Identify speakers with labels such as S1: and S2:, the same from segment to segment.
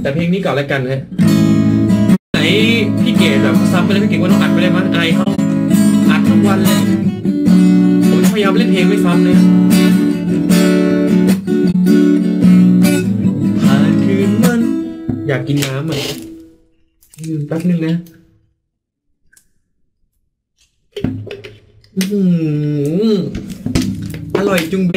S1: แต่เพลงนี้ก่อนแล้วกันฮะไหนพี่เกดแบบซับไปเลยพี่เกดว่าต้องอัดไปเลยมั้งไอเขาอัดทั้งวันเลยผมพยายามเล่นเพลงไม่ซ้ำเลยผ่านคืนวัน อยากกินน้ำอะแป๊บนึงนะอื้อหืออร่อยจุงเบ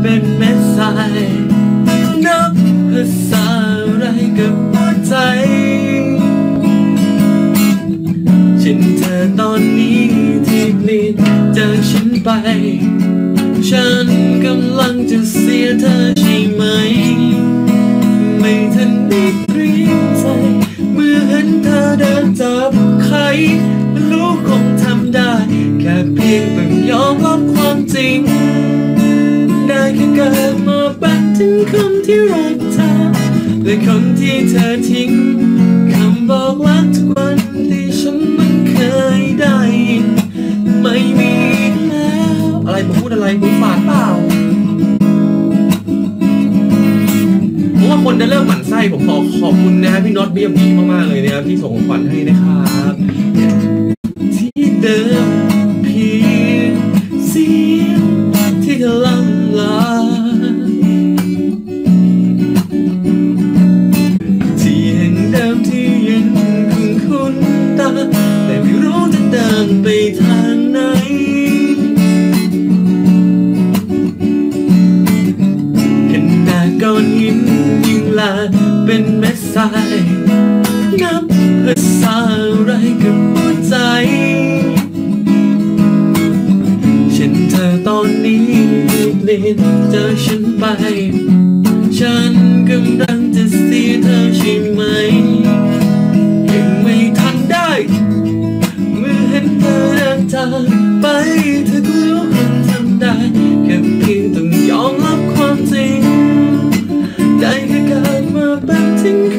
S1: เป็นเม็ดทรายนับภาษาอะไรกับหัวใจฉันเธอตอนนี้ที่เปลี่ยนจากฉันไป ฉันกำลังจะเสียเธอใช่ไหม ไม่ทันได้เตรียมใจเมื่อเห็นเธอเดินจับใครรู้คงทำได้ แค่เพียงต้องยอมรับความจริง ถึงคนที่รักเธอ และคนที่เธอทิ้งคำบอกรักทุกวันที่ฉันมันเคยได้ยินไม่มีแล้วอะไรผมพูดอะไรผมฝาดเปล่าเพราะว่าคนจะเริ่มหมั่นไส้ผมขอขอบคุณนะฮะพี่น็อตเบี้ยมดีมากๆเลยนะครับที่ส่งของขวัญให้นะครับที่เดิม เป็นเม็ดทรายนับภาษาอะไรกับหัวใจ ฉันเธอตอนนี้เปลี่ยนจอฉันไป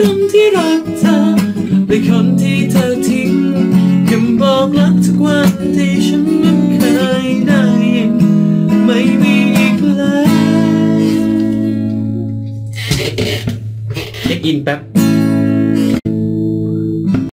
S1: คนที่รักเธอและคนที่เธอทิ้งคำบอกรักทุกวันที่ฉันมันเคยได้ยินไม่มีอีกแล้วเช็คอินแป๊บ